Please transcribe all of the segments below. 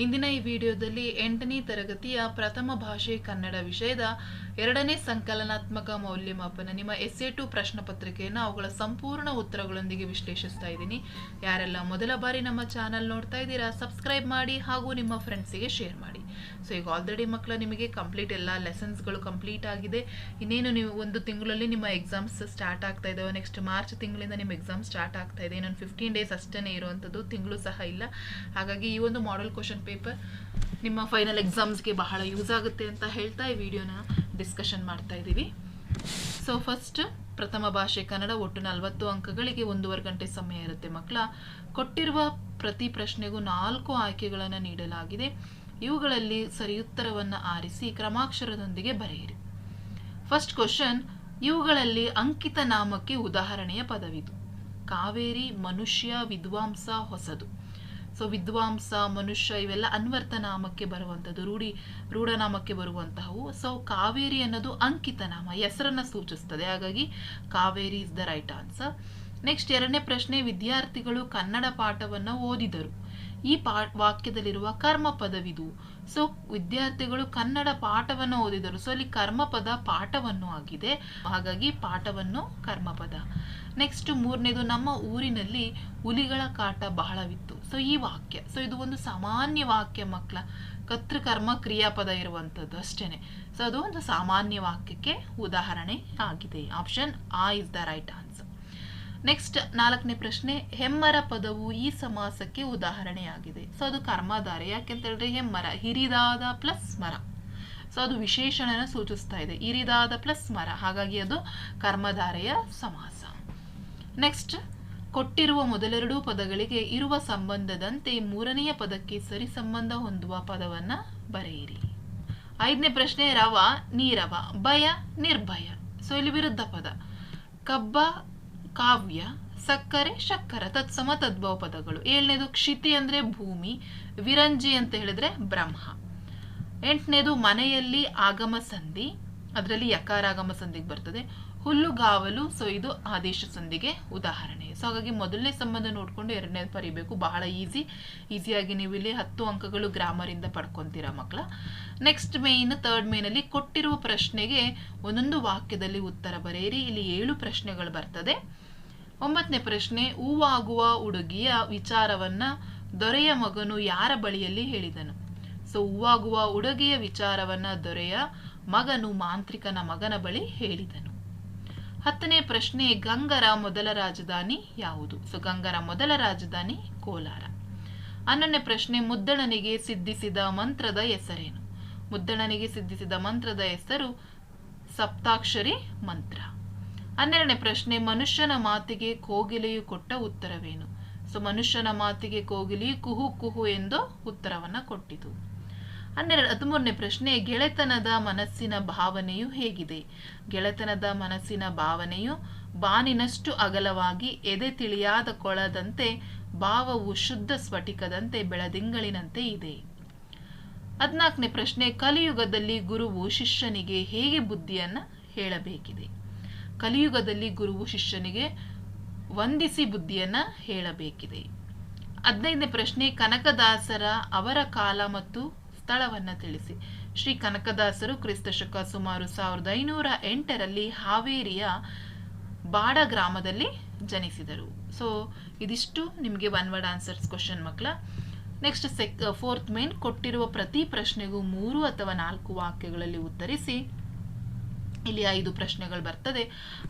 ಇಂದಿನ ಈ ವಿಡಿಯೋದಲ್ಲಿ ಎಂಟನೇ ತರಗತಿಯ ಪ್ರಥಮ ಭಾಷೆ ಕನ್ನಡ ವಿಷಯದ ಎರಡನೇ ಸಂಕಲನಾತ್ಮಕ ಮೌಲ್ಯಮಾಪನ, ನಿಮ್ಮ ಎಸ್ ಎ ಟು ಪ್ರಶ್ನೆ ಪತ್ರಿಕೆಯನ್ನು ಅವುಗಳ ಸಂಪೂರ್ಣ ಉತ್ತರಗಳೊಂದಿಗೆ ವಿಶ್ಲೇಷಿಸ್ತಾ ಇದ್ದೀನಿ. ಯಾರೆಲ್ಲ ಮೊದಲ ಬಾರಿ ನಮ್ಮ ಚಾನಲ್ ನೋಡ್ತಾ ಇದ್ದೀರಾ ಸಬ್ಸ್ಕ್ರೈಬ್ ಮಾಡಿ ಹಾಗೂ ನಿಮ್ಮ ಫ್ರೆಂಡ್ಸಿಗೆ ಶೇರ್ ಮಾಡಿ. ಸೊ ಈಗ ಆಲ್ರೆಡಿ ಮಕ್ಕಳು ನಿಮಗೆ ಕಂಪ್ಲೀಟ್ ಎಲ್ಲ ಲೆಸನ್ಸ್ಗಳು ಕಂಪ್ಲೀಟ್ ಆಗಿದೆ. ಇನ್ನೇನು ನೀವು ಒಂದು ತಿಂಗಳಲ್ಲಿ ನಿಮ್ಮ ಎಕ್ಸಾಮ್ಸ್ ಸ್ಟಾರ್ಟ್ ಆಗ್ತಾ ಇದ್ದಾವೆ ನೆಕ್ಸ್ಟ್ ಮಾರ್ಚ್ ತಿಂಗಳಿಂದ ನಿಮ್ಮ ಎಕ್ಸಾಮ್ ಸ್ಟಾರ್ಟ್ ಆಗ್ತಾ ಇದೆ. ಇನ್ನೊಂದು ಫಿಫ್ಟೀನ್ ಡೇಸ್ ಅಷ್ಟೇ ಇರುವಂಥದ್ದು. ತಿಂಗಳು ಸಹ ಇಲ್ಲ. ಹಾಗಾಗಿ ಈ ಒಂದು ಮಾಡೆಲ್ ಕ್ವಶನ್ ಪೇಪರ್ ನಿಮ್ಮ ಫೈನಲ್ ಎಕ್ಸಾಮ್ಸ್ಗೆ ಬಹಳ ಯೂಸ್ ಆಗುತ್ತೆ ಅಂತ ಹೇಳ್ತಾ ಈ ವಿಡಿಯೋನ ಡಿಸ್ಕಷನ್ ಮಾಡ್ತಾ ಇದ್ದೀವಿ. ಸೊ ಫಸ್ಟ್ ಪ್ರಥಮ ಭಾಷೆ ಕನ್ನಡ, ಒಟ್ಟು ನಲವತ್ತು ಅಂಕಗಳಿಗೆ ಒಂದೂವರೆ ಗಂಟೆ ಸಮಯ ಇರುತ್ತೆ ಮಕ್ಕಳ. ಕೊಟ್ಟಿರುವ ಪ್ರತಿ ಪ್ರಶ್ನೆಗೂ ನಾಲ್ಕು ಆಯ್ಕೆಗಳನ್ನು ನೀಡಲಾಗಿದೆ. ಇವುಗಳಲ್ಲಿ ಸರಿಯುತ್ತರವನ್ನು ಆರಿಸಿ ಕ್ರಮಾಕ್ಷರದೊಂದಿಗೆ ಬರೆಯಿರಿ. ಫಸ್ಟ್ ಕ್ವಶನ್ ಇವುಗಳಲ್ಲಿ ಅಂಕಿತ ನಾಮಕ್ಕೆ ಉದಾಹರಣೆಯ ಪದವಿದು. ಕಾವೇರಿ, ಮನುಷ್ಯ, ವಿದ್ವಾಂಸ, ಹೊಸದು. ಸೊ ವಿದ್ವಾಂಸ, ಮನುಷ್ಯ ಇವೆಲ್ಲ ಅನ್ವರ್ಥ ನಾಮಕ್ಕೆ ಬರುವಂಥದ್ದು, ರೂಢಿ, ರೂಢನಾಮಕ್ಕೆ ಬರುವಂತಹವು. ಸೊ ಕಾವೇರಿ ಅನ್ನೋದು ಅಂಕಿತನಾಮ, ಹೆಸರನ್ನ ಸೂಚಿಸ್ತದೆ. ಹಾಗಾಗಿ Kaveri is the right answer next ಎರಡನೇ ಪ್ರಶ್ನೆ, ವಿದ್ಯಾರ್ಥಿಗಳು ಕನ್ನಡ ಪಾಠವನ್ನು ಓದಿದರು. ಈ ಪಾ ವಾಕ್ಯದಲ್ಲಿರುವ ಕರ್ಮ ಪದವಿದು ಸೊ ವಿದ್ಯಾರ್ಥಿಗಳು ಕನ್ನಡ ಪಾಠವನ್ನು ಓದಿದರು. ಸೊ ಅಲ್ಲಿ ಕರ್ಮಪದ ಪಾಠವನ್ನು ಆಗಿದೆ. ಹಾಗಾಗಿ ಪಾಠವನ್ನು ಕರ್ಮಪದ. ನೆಕ್ಸ್ಟ್ ಮೂರನೇದು, ನಮ್ಮ ಊರಿನಲ್ಲಿ ಹುಲಿಗಳ ಕಾಟ ಬಹಳವಿತ್ತು. ಸೊ ಈ ವಾಕ್ಯ. ಸೊ ಇದು ಒಂದು ಸಾಮಾನ್ಯ ವಾಕ್ಯ, ಮಕ್ಕಳ ಕರ್ತೃಕರ್ಮ ಕ್ರಿಯಾಪದ ಇರುವಂಥದ್ದು ಅಷ್ಟೇನೆ. ಸೊ ಅದು ಒಂದು ಸಾಮಾನ್ಯ ವಾಕ್ಯಕ್ಕೆ ಉದಾಹರಣೆ ಆಗಿದೆ. ಆಪ್ಷನ್ ಆ is the right answer next ನಾಲ್ಕನೇ ಪ್ರಶ್ನೆ, ಹೆಮ್ಮರ ಪದವು ಈ ಸಮಾಸಕ್ಕೆ ಉದಾಹರಣೆಯಾಗಿದೆ. ಸೊ ಅದು ಕರ್ಮಧಾರೆ ಯಾಕೆಂತ ಹೇಳಿದ್ರೆ ಹೆಮ್ಮರ, ಹಿರಿದಾದ ಪ್ಲಸ್ ಮರ. ಸೊ ಅದು ವಿಶೇಷಣನ ಸೂಚಿಸ್ತಾ ಇದೆ, ಹಿರಿದಾದ ಪ್ಲಸ್ ಮರ. ಹಾಗಾಗಿ ಅದು ಕರ್ಮಧಾರೆಯ ಸಮಾಸ. ನೆಕ್ಸ್ಟ್ ಕೊಟ್ಟಿರುವ ಮೊದಲೆರಡೂ ಪದಗಳಿಗೆ ಇರುವ ಸಂಬಂಧದಂತೆ ಮೂರನೆಯ ಪದಕ್ಕೆ ಸರಿ ಸಂಬಂಧ ಹೊಂದುವ ಪದವನ್ನ ಬರೆಯಿರಿ. ಐದನೇ ಪ್ರಶ್ನೆ, ರವ, ನೀರವ, ಭಯ, ನಿರ್ಭಯ. ಸೊ ಇಲ್ಲಿ ವಿರುದ್ಧ ಪದ. ಕಬ್ಬ ಕಾವ್ಯ, ಸಕ್ಕರೆ, ಶಕ್ಕರ, ತತ್ಸಮ, ತದ್ಭವ ಪದಗಳು. ಏಳನೇದು ಕ್ಷಿತಿ ಅಂದ್ರೆ ಭೂಮಿ, ವಿರಂಜಿ ಅಂತ ಹೇಳಿದ್ರೆ ಬ್ರಹ್ಮ. ಎಂಟನೇದು ಮನೆಯಲ್ಲಿ ಆಗಮ ಸಂಧಿ, ಅದರಲ್ಲಿ ಯಕಾರ ಆಗಮ ಸಂಧಿಗೆ ಬರ್ತದೆ. ಹುಲ್ಲುಗಾವಲು ಸೊ ಇದು ಆದೇಶ ಸಂಧಿಗೆ ಉದಾಹರಣೆ. ಸೊ ಹಾಗಾಗಿ ಮೊದಲನೇ ಸಂಬಂಧ ನೋಡ್ಕೊಂಡು ಎರಡನೇದು ಪರಿಬೇಕು ಬಹಳ ಈಸಿ ಈಸಿಯಾಗಿ ನೀವು ಇಲ್ಲಿ ಹತ್ತು ಅಂಕಗಳು ಗ್ರಾಮರಿಂದ ಪಡ್ಕೊಂತೀರಾ ಮಕ್ಕಳ ನೆಕ್ಸ್ಟ್ ಮೇನ್ ಥರ್ಡ್ ಮೇನಲ್ಲಿ ಕೊಟ್ಟಿರುವ ಪ್ರಶ್ನೆಗೆ ಒಂದೊಂದು ವಾಕ್ಯದಲ್ಲಿ ಉತ್ತರ ಬರೆಯಿರಿ. ಇಲ್ಲಿ ಏಳು ಪ್ರಶ್ನೆಗಳು ಬರ್ತದೆ. ಒಂಬತ್ತನೇ ಪ್ರಶ್ನೆ, ಹೂವಾಗುವ ಹುಡುಗಿಯ ವಿಚಾರವನ್ನ ದೊರೆಯ ಮಗನು ಯಾರ ಬಳಿಯಲ್ಲಿ ಹೇಳಿದನು? ಸೊ ಹೂವಾಗುವ ಹುಡುಗಿಯ ವಿಚಾರವನ್ನ ದೊರೆಯ ಮಗನು ಮಾಂತ್ರಿಕನ ಮಗನ ಬಳಿ ಹೇಳಿದನು. ಹತ್ತನೇ ಪ್ರಶ್ನೆ, ಗಂಗರ ಮೊದಲ ರಾಜಧಾನಿ ಯಾವುದು? ಸೊ ಗಂಗರ ಮೊದಲ ರಾಜಧಾನಿ ಕೋಲಾರ. ಹನ್ನೊಂದನೇ ಪ್ರಶ್ನೆ, ಮುದ್ದಣನಿಗೆ ಸಿದ್ಧಿಸಿದ ಮಂತ್ರದ ಹೆಸರೇನು? ಮುದ್ದಣನಿಗೆ ಸಿದ್ಧಿಸಿದ ಮಂತ್ರದ ಹೆಸರು ಸಪ್ತಾಕ್ಷರಿ ಮಂತ್ರ. ಹನ್ನೆರಡನೇ ಪ್ರಶ್ನೆ, ಮನುಷ್ಯನ ಮಾತಿಗೆ ಕೋಗಿಲೆಯು ಕೊಟ್ಟ ಉತ್ತರವೇನು? ಸೊ, ಮನುಷ್ಯನ ಮಾತಿಗೆ ಕೋಗಿಲಿ ಕುಹು ಕುಹು ಎಂದು ಉತ್ತರವನ್ನು ಕೊಟ್ಟಿತು. ಹನ್ನೆರಡು, ಹದಿಮೂರನೇ ಪ್ರಶ್ನೆ, ಗೆಳೆತನದ ಮನಸ್ಸಿನ ಭಾವನೆಯು ಹೇಗಿದೆ? ಗೆಳೆತನದ ಮನಸ್ಸಿನ ಭಾವನೆಯು ಬಾನಿನಷ್ಟು ಅಗಲವಾಗಿ ಎದೆ ತಿಳಿಯಾದ ಕೊಳದಂತೆ, ಭಾವವು ಶುದ್ಧ ಸ್ಫಟಿಕದಂತೆ ಬೆಳದಿಂಗಳಿನಂತೆ ಇದೆ. ಹದಿನಾಲ್ಕನೇ ಪ್ರಶ್ನೆ, ಕಲಿಯುಗದಲ್ಲಿ ಗುರುವು ಶಿಷ್ಯನಿಗೆ ಹೇಗೆ ಬುದ್ಧಿಯನ್ನು ಹೇಳಬೇಕಿದೆ? ಕಲಿಯುಗದಲ್ಲಿ ಗುರುವು ಶಿಷ್ಯನಿಗೆ ವಂದಿಸಿ ಬುದ್ಧಿಯನ್ನು ಹೇಳಬೇಕಿದೆ. ಹದಿನೈದನೇ ಪ್ರಶ್ನೆ, ಕನಕದಾಸರ ಅವರ ಕಾಲ ಮತ್ತು ಸ್ಥಳವನ್ನು ತಿಳಿಸಿ. ಶ್ರೀ ಕನಕದಾಸರು ಕ್ರಿಸ್ತ ಶಕ ಸುಮಾರು ಸಾವಿರದ ಐನೂರ ಎಂಟರಲ್ಲಿ ಹಾವೇರಿಯ ಬಾಡ ಗ್ರಾಮದಲ್ಲಿ ಜನಿಸಿದರು. ಸೊ ಇದಿಷ್ಟು ನಿಮಗೆ ಒನ್ ವರ್ಡ್ ಆನ್ಸರ್ಸ್ ಕ್ವಶನ್ ಮಕ್ಕಳ. ನೆಕ್ಸ್ಟ್ ಸೆಕ್ ಫೋರ್ತ್ ಮೇನ್ ಕೊಟ್ಟಿರುವ ಪ್ರತಿ ಪ್ರಶ್ನೆಗೂ ಮೂರು ಅಥವಾ ನಾಲ್ಕು ವಾಕ್ಯಗಳಲ್ಲಿ ಉತ್ತರಿಸಿ. ಇಲ್ಲಿ ಐದು ಪ್ರಶ್ನೆಗಳು ಬರ್ತದೆ.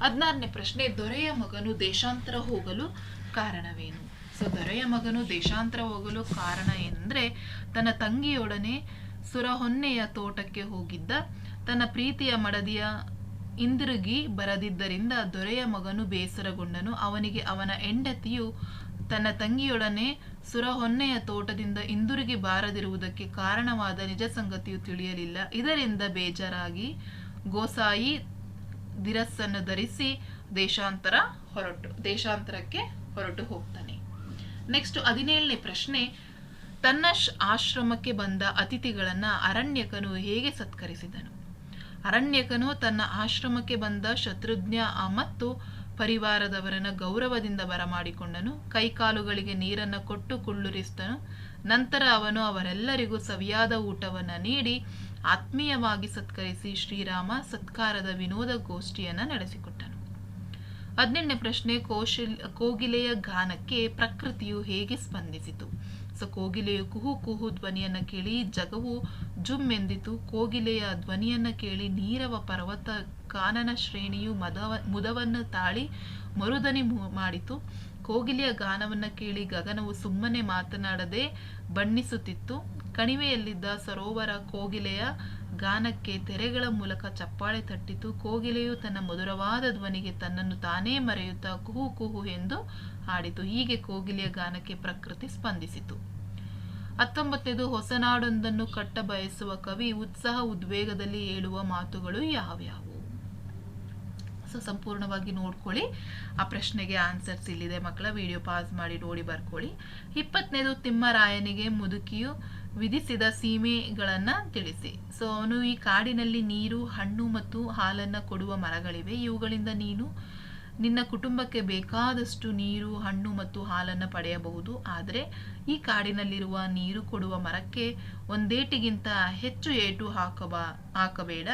ಹದಿನಾರನೇ ಪ್ರಶ್ನೆ, ದೊರೆಯ ಮಗನು ದೇಶಾಂತರ ಹೋಗಲು ಕಾರಣವೇನು? ಸೊ, ದೊರೆಯ ಮಗನು ದೇಶಾಂತರ ಹೋಗಲು ಕಾರಣ ಏನಂದ್ರೆ, ತನ್ನ ತಂಗಿಯೊಡನೆ ಸುರಹೊನ್ನೆಯ ತೋಟಕ್ಕೆ ಹೋಗಿದ್ದ, ತನ್ನ ಪ್ರೀತಿಯ ಮಡದಿಯ ಹಿಂದಿರುಗಿ ಬರದಿದ್ದರಿಂದ ದೊರೆಯ ಮಗನು ಬೇಸರಗೊಂಡನು. ಅವನಿಗೆ ಅವನ ಹೆಂಡತಿಯು ತನ್ನ ತಂಗಿಯೊಡನೆ ಸುರಹೊನ್ನೆಯ ತೋಟದಿಂದ ಹಿಂದಿರುಗಿ ಬಾರದಿರುವುದಕ್ಕೆ ಕಾರಣವಾದ ನಿಜ ಸಂಗತಿಯು ತಿಳಿಯಲಿಲ್ಲ. ಇದರಿಂದ ಬೇಜಾರಾಗಿ ಗೋಸಾಯಿ ದಿರಸ್ಸನ್ನು ಧರಿಸಿ ದೇಶಾಂತರ ಹೊರಟು, ದೇಶಾಂತರಕ್ಕೆ ಹೊರಟು ಹೋಗ್ತಾನೆ. ನೆಕ್ಸ್ಟ್ ಹದಿನೇಳನೇ ಪ್ರಶ್ನೆ, ತನ್ನ ಆಶ್ರಮಕ್ಕೆ ಬಂದ ಅತಿಥಿಗಳನ್ನ ಅರಣ್ಯಕನು ಹೇಗೆ ಸತ್ಕರಿಸಿದನು? ಅರಣ್ಯಕನು ತನ್ನ ಆಶ್ರಮಕ್ಕೆ ಬಂದ ಶತ್ರುಘ್ನ ಮತ್ತು ಪರಿವಾರದವರನ್ನ ಗೌರವದಿಂದ ಬರಮಾಡಿಕೊಂಡನು. ಕೈಕಾಲುಗಳಿಗೆ ನೀರನ್ನು ಕೊಟ್ಟು ಕುಳ್ಳುರಿಸಿದನು ನಂತರ ಅವನು ಅವರೆಲ್ಲರಿಗೂ ಸವಿಯಾದ ಊಟವನ್ನು ನೀಡಿ ಆತ್ಮೀಯವಾಗಿ ಸತ್ಕರಿಸಿ ಶ್ರೀರಾಮ ಸತ್ಕಾರದ ವಿನೋದ ಗೋಷ್ಠಿಯನ್ನು ನಡೆಸಿಕೊಟ್ಟನು. ಹದಿನೆಂಟನೇ ಪ್ರಶ್ನೆ, ಕೋಶಿಲ್, ಕೋಗಿಲೆಯ ಗಾನಕ್ಕೆ ಪ್ರಕೃತಿಯು ಹೇಗೆ ಸ್ಪಂದಿಸಿತು? ಸೊ, ಕೋಗಿಲೆಯು ಕುಹು ಕುಹು ಧ್ವನಿಯನ್ನ ಕೇಳಿ ಜಗವು ಜುಮ್ ಎಂದಿತು. ಕೋಗಿಲೆಯ ಧ್ವನಿಯನ್ನ ಕೇಳಿ ನೀರವ ಪರ್ವತ ಕಾನನ ಶ್ರೇಣಿಯು ಮದವ, ಮುದವನ್ನು ತಾಳಿ ಮರುದನಿ ಮಾಡಿತು. ಕೋಗಿಲೆಯ ಗಾನವನ್ನ ಕೇಳಿ ಗಗನವು ಸುಮ್ಮನೆ ಮಾತನಾಡದೆ ಬಣ್ಣಿಸುತ್ತಿತ್ತು. ಕಣಿವೆಯಲ್ಲಿದ್ದ ಸರೋವರ ಕೋಗಿಲೆಯ ಗಾನಕ್ಕೆ ತೆರೆಗಳ ಮೂಲಕ ಚಪ್ಪಾಳೆ ತಟ್ಟಿತು. ಕೋಗಿಲೆಯು ತನ್ನ ಮಧುರವಾದ ಧ್ವನಿಗೆ ತನ್ನನ್ನು ತಾನೇ ಮರೆಯುತ್ತಾ ಕುಹು ಕುಹು ಎಂದು ಹಾಡಿತು. ಹೀಗೆ ಕೋಗಿಲೆಯ ಗಾನಕ್ಕೆ ಪ್ರಕೃತಿ ಸ್ಪಂದಿಸಿತು. ಹತ್ತೊಂಬತ್ತೈದು, ಹೊಸನಾಡೊಂದನ್ನು ಕಟ್ಟ ಬಯಸುವ ಕವಿ ಉತ್ಸಾಹ ಉದ್ವೇಗದಲ್ಲಿ ಹೇಳುವ ಮಾತುಗಳು ಯಾವ್ಯಾವು? ಸೊ ಸಂಪೂರ್ಣವಾಗಿ ನೋಡ್ಕೊಳ್ಳಿ. ಆ ಪ್ರಶ್ನೆಗೆ ಆನ್ಸರ್ಸ್ ಇಲ್ಲಿದೆ ಮಕ್ಕಳ ವಿಡಿಯೋ ಪಾಸ್ ಮಾಡಿ, ನೋಡಿ ಬರ್ಕೊಳ್ಳಿ. ಇಪ್ಪತ್ತನೇದು ತಿಮ್ಮರಾಯನಿಗೆ ಮುದುಕಿಯು ವಿಧಿಸಿದ ಸೀಮೆಗಳನ್ನ ತಿಳಿಸಿ. ಸೊ, ಅವನು ಈ ಕಾಡಿನಲ್ಲಿ ನೀರು, ಹಣ್ಣು ಮತ್ತು ಹಾಲನ್ನ ಕೊಡುವ ಮರಗಳಿವೆ. ಇವುಗಳಿಂದ ನೀನು ನಿನ್ನ ಕುಟುಂಬಕ್ಕೆ ಬೇಕಾದಷ್ಟು ನೀರು, ಹಣ್ಣು ಮತ್ತು ಹಾಲನ್ನು ಪಡೆಯಬಹುದು. ಆದರೆ, ಈ ಕಾಡಿನಲ್ಲಿರುವ ನೀರು ಕೊಡುವ ಮರಕ್ಕೆ ಒಂದೇಟಿಗಿಂತ ಹೆಚ್ಚು ಏಟು ಹಾಕಬ, ಹಾಕಬೇಡ.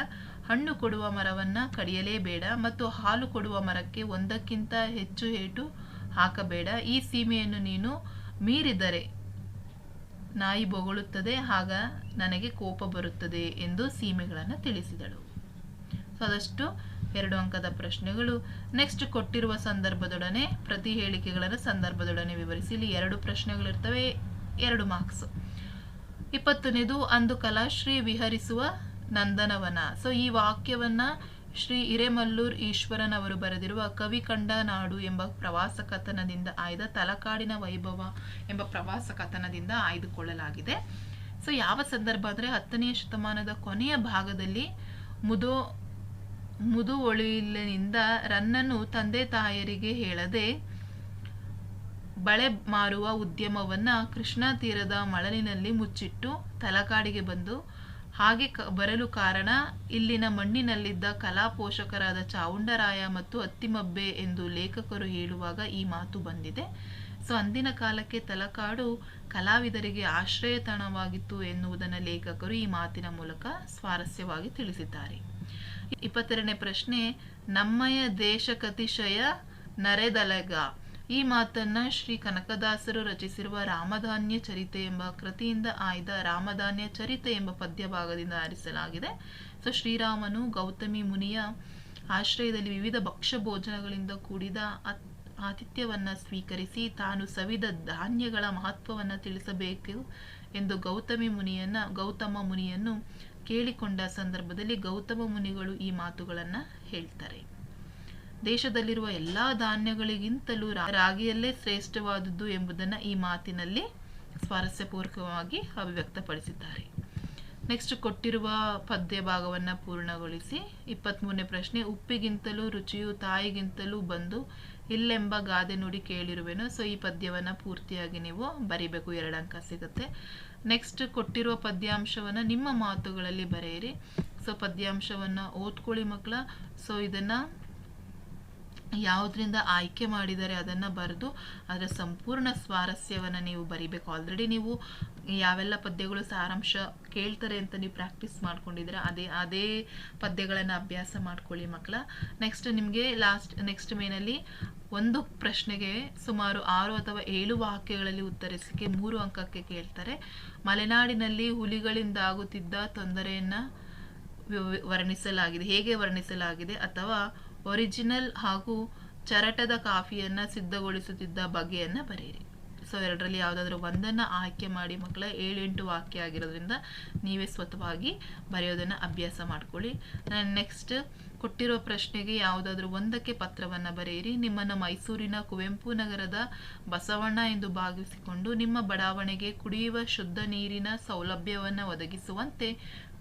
ಹಣ್ಣು ಕೊಡುವ ಮರವನ್ನು ಕಡಿಯಲೇಬೇಡ ಮತ್ತು ಹಾಲು ಕೊಡುವ ಮರಕ್ಕೆ ಒಂದಕ್ಕಿಂತ ಹೆಚ್ಚು ಏಟು ಹಾಕಬೇಡ. ಈ ಸೀಮೆಯನ್ನು ನೀನು ಮೀರಿದರೆ ನಾಯಿ ಬೊಗಳುತ್ತದೆ, ಆಗ ನನಗೆ ಕೋಪ ಬರುತ್ತದೆ ಎಂದು ಸೀಮೆಗಳನ್ನು ತಿಳಿಸಿದಳು. ಸೊ, ಅದಷ್ಟು ಎರಡು ಅಂಕದ ಪ್ರಶ್ನೆಗಳು. ನೆಕ್ಸ್ಟ್ ಕೊಟ್ಟಿರುವ ಸಂದರ್ಭದೊಡನೆ, ಪ್ರತಿ ಹೇಳಿಕೆಗಳನ್ನು ಸಂದರ್ಭದೊಡನೆ ವಿವರಿಸಿ. ಇಲ್ಲಿ ಎರಡು ಪ್ರಶ್ನೆಗಳಿರ್ತವೆ, ಎರಡು ಮಾರ್ಕ್ಸ್ ಇಪ್ಪತ್ತನೇದು, ಅಂದು ಕಲಾಶ್ರೀ ವಿಹರಿಸುವ ನಂದನವನ. ಸೊ ಈ ವಾಕ್ಯವನ್ನ ಶ್ರೀ ಹಿರೇಮಲ್ಲೂರ್ ಈಶ್ವರನ್ ಅವರು ಬರೆದಿರುವ ಕವಿ ಕಂಡ ನಾಡು ಎಂಬ ಪ್ರವಾಸ ಕಥನದಿಂದ ಆಯ್ದ, ತಲಕಾಡಿನ ವೈಭವ ಎಂಬ ಪ್ರವಾಸ ಕಥನದಿಂದ ಆಯ್ದುಕೊಳ್ಳಲಾಗಿದೆ. ಸೊ ಯಾವ ಸಂದರ್ಭ ಅಂದ್ರೆ ಹತ್ತನೆಯ ಶತಮಾನದ ಕೊನೆಯ ಭಾಗದಲ್ಲಿ ಮುದೋ ಮುದುವೊಳಿಲಿನಿಂದ ರನ್ನನ್ನು ತಂದೆ ತಾಯರಿಗೆ ಹೇಳದೆ, ಬಳೆ ಮಾರುವ ಉದ್ಯಮವನ್ನ ಕೃಷ್ಣಾ ತೀರದ ಮಳಲಿನಲ್ಲಿ ಮುಚ್ಚಿಟ್ಟು ತಲಕಾಡಿಗೆ ಬಂದು ಹಾಗೆ ಕ- ಬರಲು ಕಾರಣ ಇಲ್ಲಿನ ಮಣ್ಣಿನಲ್ಲಿದ್ದ ಕಲಾ ಪೋಷಕರಾದ ಚಾವುಂಡರಾಯ ಮತ್ತು ಅತ್ತಿಮಬ್ಬೆ ಎಂದು ಲೇಖಕರು ಹೇಳುವಾಗ ಈ ಮಾತು ಬಂದಿದೆ. ಸೊ, ಅಂದಿನ ಕಾಲಕ್ಕೆ ತಲಕಾಡು ಕಲಾವಿದರಿಗೆ ಆಶ್ರಯ ತಾಣವಾಗಿತ್ತು ಎನ್ನುವುದನ್ನು ಲೇಖಕರು ಈ ಮಾತಿನ ಮೂಲಕ ಸ್ವಾರಸ್ಯವಾಗಿ ತಿಳಿಸಿದ್ದಾರೆ. ಇಪ್ಪತ್ತೆರಡನೇ ಪ್ರಶ್ನೆ, ನಮ್ಮಯ ದೇಶಕತಿಶಯ ನರೆದಲಗ. ಈ ಮಾತನ್ನ ಶ್ರೀ ಕನಕದಾಸರು ರಚಿಸಿರುವ ರಾಮಧಾನ್ಯ ಚರಿತೆ ಎಂಬ ಕೃತಿಯಿಂದ ಆಯ್ದ ರಾಮಧಾನ್ಯ ಚರಿತೆ ಎಂಬ ಪದ್ಯ ಭಾಗದಿಂದ ಆರಿಸಲಾಗಿದೆ. ಸೊ, ಶ್ರೀರಾಮನು ಗೌತಮಿ ಮುನಿಯ ಆಶ್ರಯದಲ್ಲಿ ವಿವಿಧ ಭಕ್ಷ್ಯ ಭೋಜನಗಳಿಂದ ಕೂಡಿದ ಆತಿಥ್ಯವನ್ನು ಸ್ವೀಕರಿಸಿ ತಾನು ಸವಿದ ಧಾನ್ಯಗಳ ಮಹತ್ವವನ್ನ ತಿಳಿಸಬೇಕು ಎಂದು ಗೌತಮಿ ಮುನಿಯನ್ನ, ಗೌತಮ ಮುನಿಯನ್ನು ಕೇಳಿಕೊಂಡ ಸಂದರ್ಭದಲ್ಲಿ ಗೌತಮ ಮುನಿಗಳು ಈ ಮಾತುಗಳನ್ನು ಹೇಳ್ತಾರೆ. ದೇಶದಲ್ಲಿರುವ ಎಲ್ಲಾ ಧಾನ್ಯಗಳಿಗಿಂತಲೂ ರಾಗಿಯಲ್ಲೇ ಶ್ರೇಷ್ಠವಾದುದು ಎಂಬುದನ್ನ ಈ ಮಾತಿನಲ್ಲಿ ಸ್ವಾರಸ್ಯಪೂರ್ವಕವಾಗಿ ಅಭಿವ್ಯಕ್ತಪಡಿಸಿದ್ದಾರೆ. ನೆಕ್ಸ್ಟ್ ಕೊಟ್ಟಿರುವ ಪದ್ಯ ಭಾಗವನ್ನ ಪೂರ್ಣಗೊಳಿಸಿ. ಇಪ್ಪತ್ತ್ಮೂರನೇ ಪ್ರಶ್ನೆ, ಉಪ್ಪಿಗಿಂತಲೂ ರುಚಿಯು ತಾಯಿಗಿಂತಲೂ ಬಂದು ಇಲ್ಲೆಂಬ ಗಾದೆ ನುಡಿ ಕೇಳಿರುವೆನು? ಸೊ ಈ ಪದ್ಯವನ್ನು ಪೂರ್ತಿಯಾಗಿ ನೀವು ಬರಿಬೇಕು, ಎರಡು ಅಂಕ ಸಿಗುತ್ತೆ. ನೆಕ್ಸ್ಟ್ ಕೊಟ್ಟಿರುವ ಪದ್ಯಾಂಶವನ್ನು ನಿಮ್ಮ ಮಾತುಗಳಲ್ಲಿ ಬರೆಯಿರಿ. ಸೊ ಪದ್ಯಾಂಶವನ್ನು ಓದ್ಕೊಳ್ಳಿ ಮಕ್ಕಳ. ಸೊ ಇದನ್ನ ಯಾವುದರಿಂದ ಆಯ್ಕೆ ಮಾಡಿದರೆ ಅದನ್ನ ಬರೆದು ಅದರ ಸಂಪೂರ್ಣ ಸ್ವಾರಸ್ಯವನ್ನು ನೀವು ಬರಿಬೇಕು. ಆಲ್ರೆಡಿ ನೀವು ಯಾವೆಲ್ಲ ಪದ್ಯಗಳು ಸಾರಾಂಶ ಕೇಳ್ತಾರೆ ಅಂತ ನೀವು ಪ್ರಾಕ್ಟೀಸ್ ಮಾಡ್ಕೊಂಡಿದ್ರೆ ಅದೇ ಅದೇ ಪದ್ಯಗಳನ್ನು ಅಭ್ಯಾಸ ಮಾಡ್ಕೊಳ್ಳಿ ಮಕ್ಕಳ. ನೆಕ್ಸ್ಟ್ ನಿಮಗೆ ಲಾಸ್ಟ್ ನೆಕ್ಸ್ಟ್ ಮೇನಲ್ಲಿ ಒಂದು ಪ್ರಶ್ನೆಗೆ ಸುಮಾರು ಆರು ಅಥವಾ ಏಳು ವಾಕ್ಯಗಳಲ್ಲಿ ಉತ್ತರಿಸಿಕೆ ಮೂರು ಅಂಕಕ್ಕೆ ಕೇಳ್ತಾರೆ. ಮಲೆನಾಡಿನಲ್ಲಿ ಹುಲಿಗಳಿಂದ ಆಗುತ್ತಿದ್ದ ತೊಂದರೆಯನ್ನ ವರ್ಣಿಸಲಾಗಿದೆ. ಹೇಗೆ ವರ್ಣಿಸಲಾಗಿದೆ ಅಥವಾ ಒರಿಜಿನಲ್ ಹಾಗೂ ಚರಟದ ಕಾಫಿಯನ್ನು ಸಿದ್ಧಗೊಳಿಸುತ್ತಿದ್ದ ಬಗೆಯನ್ನು ಬರೆಯಿರಿ. ಸೊ, ಎರಡರಲ್ಲಿ ಯಾವುದಾದ್ರೂ ಒಂದನ್ನು ಆಯ್ಕೆ ಮಾಡಿ ಮಕ್ಕಳ, ಏಳೆಂಟು ವಾಕ್ಯ ಆಗಿರೋದ್ರಿಂದ ನೀವೇ ಸ್ವತವಾಗಿ ಬರೆಯೋದನ್ನು ಅಭ್ಯಾಸ ಮಾಡ್ಕೊಳ್ಳಿ. ನೆಕ್ಸ್ಟ್ ಕೊಟ್ಟಿರೋ ಪ್ರಶ್ನೆಗೆ ಯಾವುದಾದ್ರೂ ಒಂದಕ್ಕೆ ಪತ್ರವನ್ನು ಬರೆಯಿರಿ. ನಿಮ್ಮನ್ನು ಮೈಸೂರಿನ ಕುವೆಂಪು ನಗರದ ಬಸವಣ್ಣ ಎಂದು ಭಾವಿಸಿಕೊಂಡು ನಿಮ್ಮ ಬಡಾವಣೆಗೆ ಕುಡಿಯುವ ಶುದ್ಧ ನೀರಿನ ಸೌಲಭ್ಯವನ್ನು ಒದಗಿಸುವಂತೆ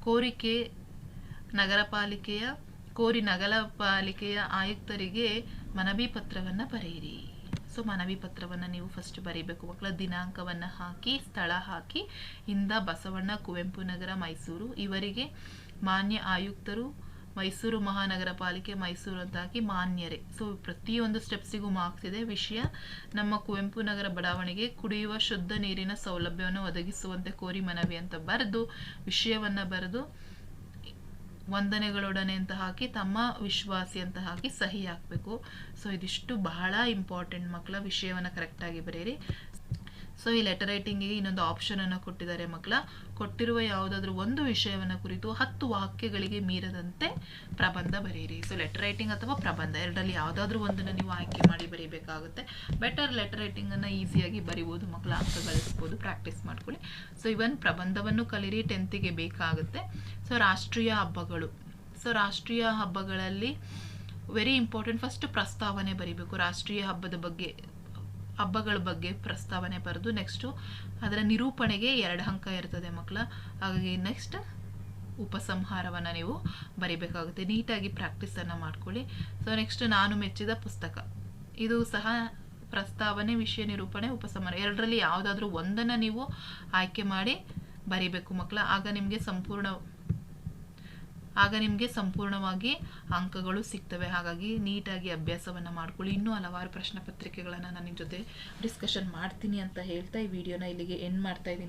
ಕೋರಿಕೆ ನಗರ ಪಾಲಿಕೆಯ ಕೋರಿ ನಗರ ಪಾಲಿಕೆಯ ಆಯುಕ್ತರಿಗೆ ಮನವಿ ಪತ್ರವನ್ನು ಬರೆಯಿರಿ. ಸೊ ಮನವಿ ಪತ್ರವನ್ನು ನೀವು ಫಸ್ಟ್ ಬರೀಬೇಕು. ಮಕ್ಕಳ ದಿನಾಂಕವನ್ನು ಹಾಕಿ, ಸ್ಥಳ ಹಾಕಿ, ಇಂದ ಬಸವಣ್ಣ, ಕುವೆಂಪು ನಗರ, ಮೈಸೂರು. ಇವರಿಗೆ ಮಾನ್ಯ ಆಯುಕ್ತರು, ಮೈಸೂರು ಮಹಾನಗರ ಪಾಲಿಕೆ ಮೈಸೂರು ಅಂತ ಹಾಕಿ ಮಾನ್ಯರೇ. ಸೊ ಪ್ರತಿಯೊಂದು ಸ್ಟೆಪ್ಸಿಗೂ ಮಾರ್ಕ್ಸ್ ಇದೆ. ವಿಷಯ, ನಮ್ಮ ಕುವೆಂಪು ನಗರ ಬಡಾವಣೆಗೆ ಕುಡಿಯುವ ಶುದ್ಧ ನೀರಿನ ಸೌಲಭ್ಯವನ್ನು ಒದಗಿಸುವಂತೆ ಕೋರಿ ಮನವಿ ಅಂತ ಬರೆದು, ವಿಷಯವನ್ನು ಬರೆದು ವಂದನೆಗಳೊಡನೆ ಅಂತ ಹಾಕಿ, ತಮ್ಮ ವಿಶ್ವಾಸಿ ಅಂತ ಹಾಕಿ ಸಹಿ ಹಾಕಬೇಕು. ಸೊ ಇದಿಷ್ಟು ಬಹಳ ಇಂಪಾರ್ಟೆಂಟ್ ಮಕ್ಕಳ ವಿಷಯವನ್ನು ಕರೆಕ್ಟಾಗಿ ಬರೀರಿ ಸೊ ಈ ಲೆಟರ್ ರೈಟಿಂಗಿಗೆ ಇನ್ನೊಂದು ಆಪ್ಷನ್ ಅನ್ನು ಕೊಟ್ಟಿದ್ದಾರೆ ಮಕ್ಕಳ. ಕೊಟ್ಟಿರುವ ಯಾವುದಾದ್ರೂ ಒಂದು ವಿಷಯವನ್ನು ಕುರಿತು ಹತ್ತು ವಾಕ್ಯಗಳಿಗೆ ಮೀರದಂತೆ ಪ್ರಬಂಧ ಬರೆಯಿರಿ ಸೊ ಲೆಟರ್ ರೈಟಿಂಗ್ ಅಥವಾ ಪ್ರಬಂಧ ಎರಡರಲ್ಲಿ ಯಾವುದಾದ್ರೂ ಒಂದನ್ನು ನೀವು ಆಯ್ಕೆ ಮಾಡಿ ಬರೀಬೇಕಾಗುತ್ತೆ. ಬೆಟರ್ ಲೆಟರ್ ರೈಟಿಂಗನ್ನು ಈಸಿಯಾಗಿ ಬರಿಬೋದು ಮಕ್ಕಳ ಅಂಕ ಗಳಿಸ್ಬೋದು ಪ್ರಾಕ್ಟೀಸ್ ಮಾಡ್ಕೊಳ್ಳಿ. ಸೊ ಇವನ್ ಪ್ರಬಂಧವನ್ನು ಕಲೀರಿ ಟೆಂತಿಗೆ ಬೇಕಾಗುತ್ತೆ. ಸೊ ರಾಷ್ಟ್ರೀಯ ಹಬ್ಬಗಳು. ಸೊ ರಾಷ್ಟ್ರೀಯ ಹಬ್ಬಗಳಲ್ಲಿ ವೆರಿ ಇಂಪಾರ್ಟೆಂಟ್ ಫಸ್ಟ್ ಪ್ರಸ್ತಾವನೆ ಬರಿಬೇಕು. ರಾಷ್ಟ್ರೀಯ ಹಬ್ಬದ ಬಗ್ಗೆ ಹಬ್ಬಗಳ ಬಗ್ಗೆ ಪ್ರಸ್ತಾವನೆ ಬರೆದು ನೆಕ್ಸ್ಟು ಅದರ ನಿರೂಪಣೆಗೆ ಎರಡು ಅಂಕ ಇರ್ತದೆ ಮಕ್ಕಳ. ಹಾಗಾಗಿ ನೆಕ್ಸ್ಟ್ ಉಪಸಂಹಾರವನ್ನು ನೀವು ಬರಿಬೇಕಾಗುತ್ತೆ. ನೀಟಾಗಿ ಪ್ರಾಕ್ಟೀಸನ್ನು ಮಾಡ್ಕೊಳ್ಳಿ. ಸೊ ನೆಕ್ಸ್ಟ್ ನಾನು ಮೆಚ್ಚಿದ ಪುಸ್ತಕ. ಇದು ಸಹ ಪ್ರಸ್ತಾವನೆ, ವಿಷಯ ನಿರೂಪಣೆ, ಉಪಸಂಹಾರ. ಎರಡರಲ್ಲಿ ಯಾವುದಾದ್ರೂ ಒಂದನ್ನು ನೀವು ಆಯ್ಕೆ ಮಾಡಿ ಬರಿಬೇಕು ಮಕ್ಕಳ. ಆಗ ನಿಮಗೆ ಸಂಪೂರ್ಣ ಆಗ ನಿಮಗೆ ಸಂಪೂರ್ಣವಾಗಿ ಅಂಕಗಳು ಸಿಗ್ತವೆ. ಹಾಗಾಗಿ ನೀಟಾಗಿ ಅಭ್ಯಾಸವನ್ನು ಮಾಡ್ಕೊಳ್ಳಿ. ಇನ್ನೂ ಹಲವಾರು ಪ್ರಶ್ನೆ ಪತ್ರಿಕೆಗಳನ್ನು ನಾನು ನಿಮ್ಮ ಜೊತೆ ಡಿಸ್ಕಷನ್ ಮಾಡ್ತೀನಿ ಅಂತ ಹೇಳ್ತಾ ಈ ವಿಡಿಯೋನ ಇಲ್ಲಿಗೆ ಎಂಡ್ ಮಾಡ್ತಾ ಇದ್ದೀನಿ.